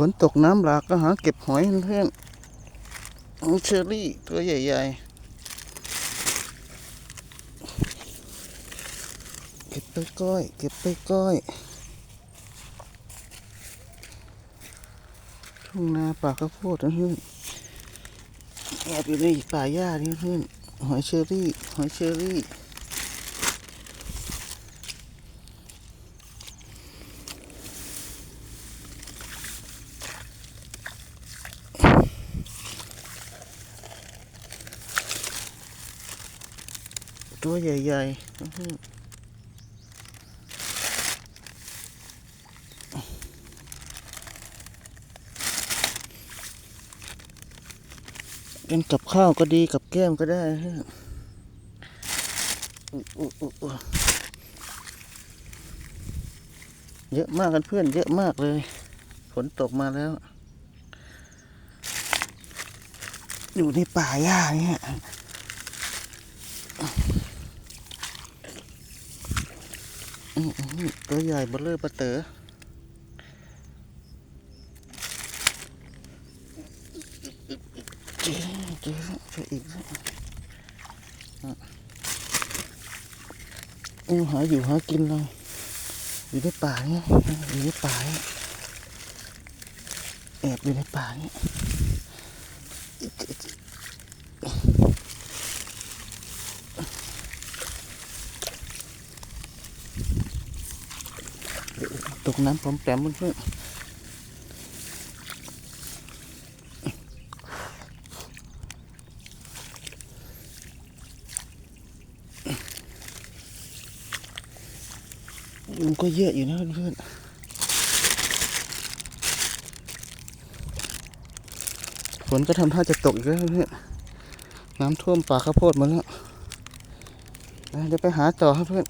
ฝนตกน้ำหลากก็หาเก็บหอยเพื่อนๆของเชอรี่ตัวใหญ่ๆ เก็บไปก้อย เก็บไปก้อย ทุ่งนาป่าข้าวโพดนะเพื่อนแอบอยู่ในป่าหญ้านี่เพื่อนหอยเชอรี่ หอยเชอรี่ ตัวใหญ่ๆนะเพื่อนเป็นกับข้าวก็ดีกับแก้มก็ได้นะเพื่อนอุ๊อุ๊อุ๊อุ๊เยอะมากกันเพื่อน เยอะมากเลย ฝนตกมาแล้ว อยู่ในป่าหญ้าเนี่ย ตัวใหญ่เบลเลอร์ปะเต๋อจ๊เจ๊เจ๊อีกแล้วหาอยู่หากินเราอยู่ในป่าเนี่ยอยู่ในป่าเนี่ยแอบอยู่ในป่าเนี่ย ตกน้ำปลอมแปมเพื่อนๆมันก็เยอะอยู่นะเพื่อนฝนก็ทำท่าจะตกอีกแล้วเพื่อนน้ำท่วมป่าข้าวโพดมาแล้วเดี๋ยวไปหาต่อครับเพื่อน